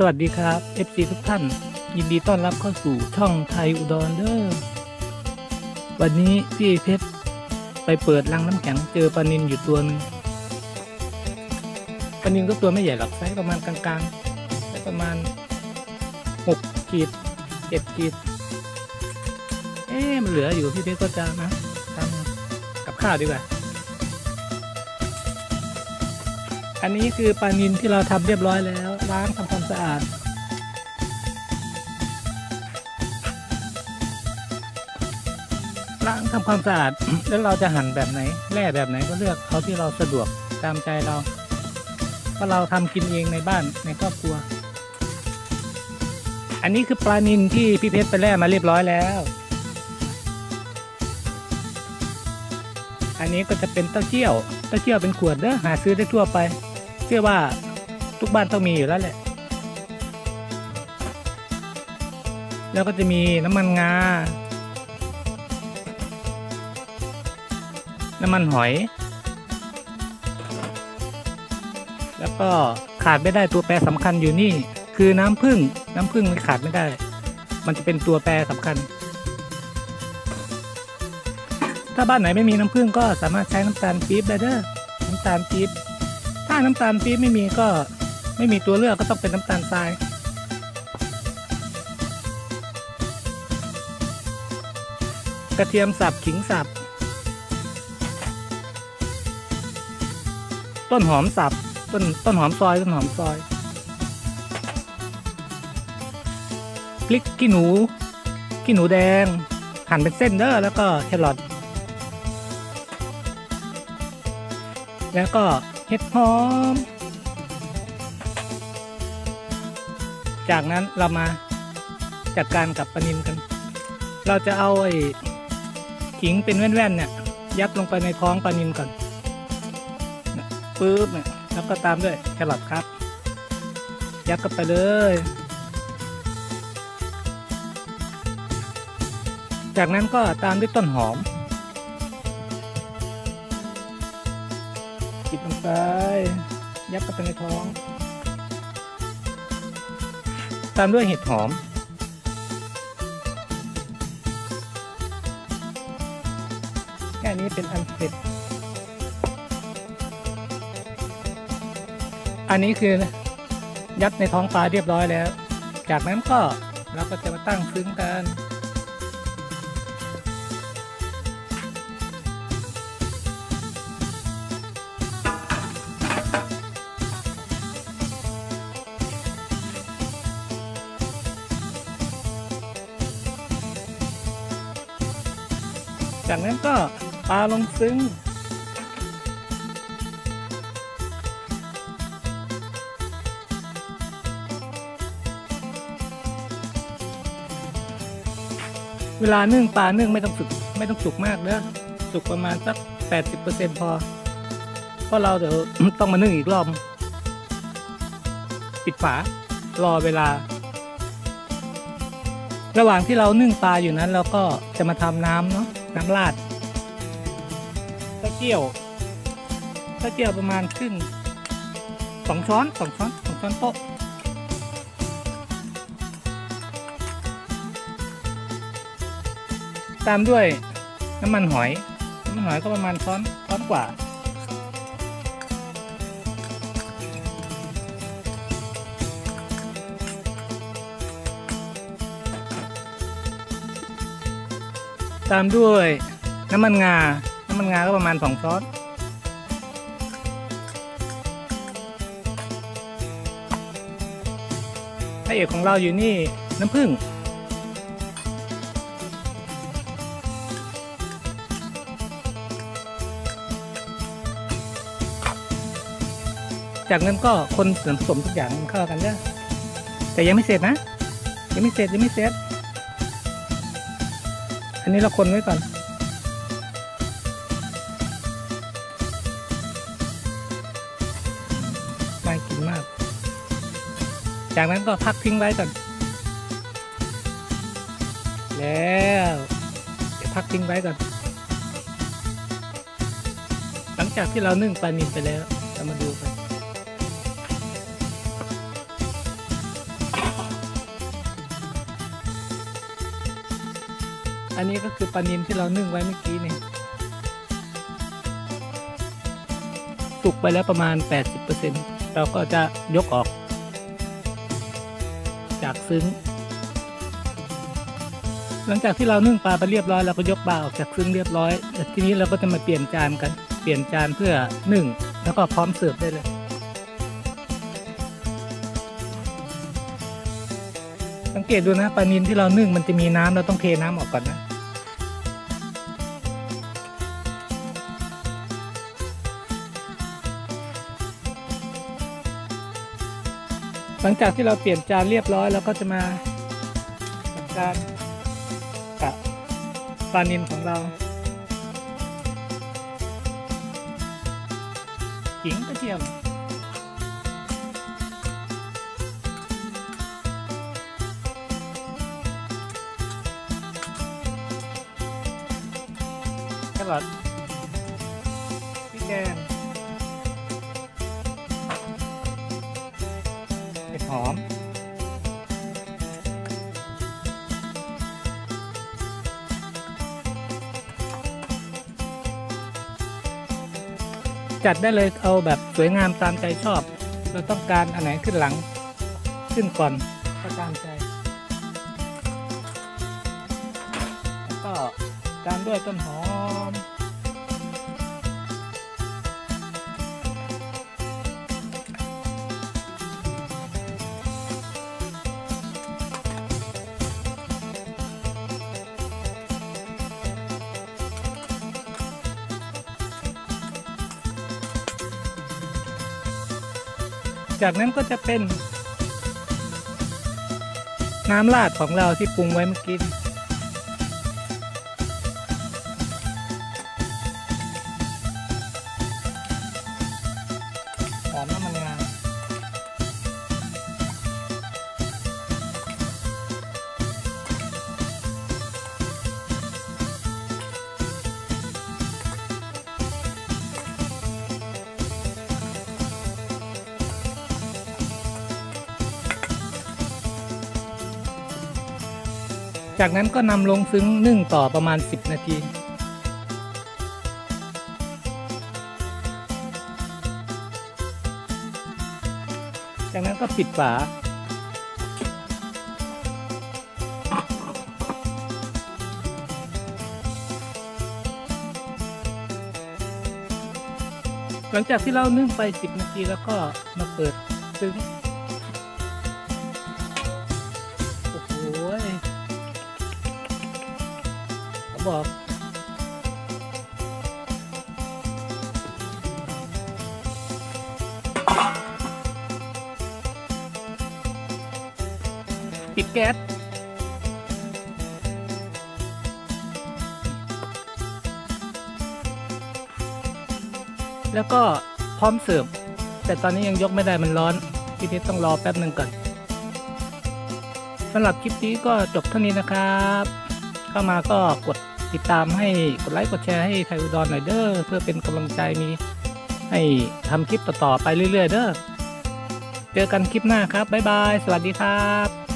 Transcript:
สวัสดีครับ FC ทุกท่าน ยินดีต้อนรับเข้าสู่ช่องไทยอุดรเด้อวันนี้พี่เพชรไปเปิดรังน้ำแข็งเจอปลานินอยู่ตัวนึงปลานินก็ตัวไม่ใหญ่หรอกไซส์ประมาณกลางๆไซส์ประมาณหกขีดเจ็ดขีดเอ๊ะมันเหลืออยู่พี่เพชรก็จะนะทำกับข้าวดีกว่าอันนี้คือปลานินที่เราทำเรียบร้อยแล้ว ล้างทำความสะอาดล้างทำความสะอาด แล้วเราจะหั่นแบบไหนแร่แบบไหนก็เลือกเขาที่เราสะดวกตามใจเราเพราะเราทำกินเองในบ้านในครอบครัว อันนี้คือปลานินที่พี่เพชรไปแล่มาเรียบร้อยแล้ว อันนี้ก็จะเป็นเต้าเจี้ยว เต้าเจี้ยวเป็นขวดเด้อหาซื้อได้ทั่วไป เชื่อว่า ทุกบ้านต้องมีอยู่แล้วแหละ แล้วก็จะมีน้ำมันงา น้ำมันหอย แล้วก็ขาดไม่ได้ตัวแปรสำคัญอยู่นี่ คือน้ำผึ้งน้ำผึ้งไม่ขาดไม่ได้ มันจะเป็นตัวแปรสำคัญ ถ้าบ้านไหนไม่มีน้ำผึ้งก็สามารถใช้น้ำตาลปี๊บได้เด้อน้ำตาลปี๊บถ้าน้ำตาลปี๊บไม่มีก็ ไม่มีตัวเลือกก็ต้องเป็นน้ำตาลทรายกระเทียมสับขิงสับ ต้นหอมสับ ต้นต้นหอมซอย ต้นหอมซอยพริกขี้หนูขี้หนูแดง หั่นเป็นเส้นเด้อแล้วก็แครอทแล้วก็เห็ดหอม จากนั้นเรามาจัดการกับปลานินกัน เราจะเอาไอ้ขิงเป็นแว่นๆเนี่ย ยัดลงไปในท้องปลานินก่อนปึ๊บเนี่ยแล้วก็ตามด้วยแครอทครับ ยัดเข้าไปเลยจากนั้นก็ตามด้วยต้นหอมปิดลงไป ยัดเข้าไปในท้อง ตามด้วยเห็ดหอม แค่นี้เป็นอันเสร็จ อันนี้คือยัดในท้องปลาเรียบร้อยแล้ว จากนั้นก็เราก็จะมาตั้งซึ้งกัน จากนั้นก็ปลาลงซึ้ง เวลานึ่งปลานึ่งไม่ต้องสุกไม่ต้องสุกมากเด้อสุกประมาณสักแปดสิบเปอร์เซ็นพอ เพราะเราเดี๋ยวต้องมานึ่งอีกรอบ ปิดฝารอเวลา ระหว่างที่เรานึ่งปลาอยู่นั้นเราก็จะมาทำน้ำเนาะ น้ำราดเต้าเจียวเต้าเจียวประมาณครึ่งสองช้อนสองช้อนสองช้อนโต๊ะตามด้วยน้ำมันหอย น้ำมันหอยก็ประมาณช้อนช้อนกว่า ตามด้วยน้ำมันงา น้ำมันงาก็ประมาณสองช้อนพระเอกของเราอยู่นี่น้ำผึ้งจากนั้นก็คนส่วนผสมทุกอย่างเข้ากันเด้อแต่ยังไม่เสร็จนะ ยังไม่เสร็จยังไม่เสร็จ อันนี้เราคนไว้ก่อนน่ากินมาก จากนั้นก็พักทิ้งไว้ก่อน แล้วเดี๋ยวพักทิ้งไว้ก่อน หลังจากที่เรานึ่งปลานิลไปแล้ว เรามาดูกัน อันนี้ก็คือปลานิลที่เรานึ่งไว้เมื่อกี้นี่สุกไปแล้วประมาณ 80%เราก็จะยกออก จากซึ้ง หลังจากที่เรานึ่งปลาไปเรียบร้อยเราก็ยกปลาออกจากซึ้งเรียบร้อยแต่ทีนี้เราก็จะมาเปลี่ยนจานกัน เปลี่ยนจานเพื่อนึ่งแล้วก็พร้อมเสิร์ฟได้เลยสังเกตดูนะปลานิลที่เรานึ่งมันจะมีน้ำเราต้องเทน้ำออกก่อนนะ ลังจากที่เราเปลี่ยนจานเรียบร้อยเราก็จะมาทำการกะปลานิลของเราขิงกระเทียมแครอทพริกแกง หอม จัดได้เลยเอาแบบสวยงามตามใจชอบ เราต้องการอันไหนขึ้นหลัง ขึ้นก่อนก็ตามใจ แล้วก็ตามด้วยต้นหอม จากนั้นก็จะเป็น น้ำราดของเราที่ปรุงไว้เมื่อกี้หอมน้ำมัน จากนั้นก็นำลงซึ้งนึ่งต่อประมาณ 10 นาที จากนั้นก็ปิดฝาหลังจากที่เรานึ่งไป 10 นาทีแล้วก็มาเปิดซึ้ง บอกปิดแก๊สแล้วก็พร้อมเสิร์ฟแต่ตอนนี้ยังยกไม่ได้มันร้อน พี่เพชรต้องรอแป๊บหนึ่งก่อนสำหรับคลิปนี้ก็จบเท่านี้นะครับ เข้ามาก็กด ติดตามให้กดไลค์กดแชร์ให้ไทยอุดรหน่อยเด้อเพื่อเป็นกำลังใจมีให้ทำคลิปต่อๆไปเรื่อยๆเด้อเจอกันคลิปหน้าครับบ๊ายบาย สวัสดีครับ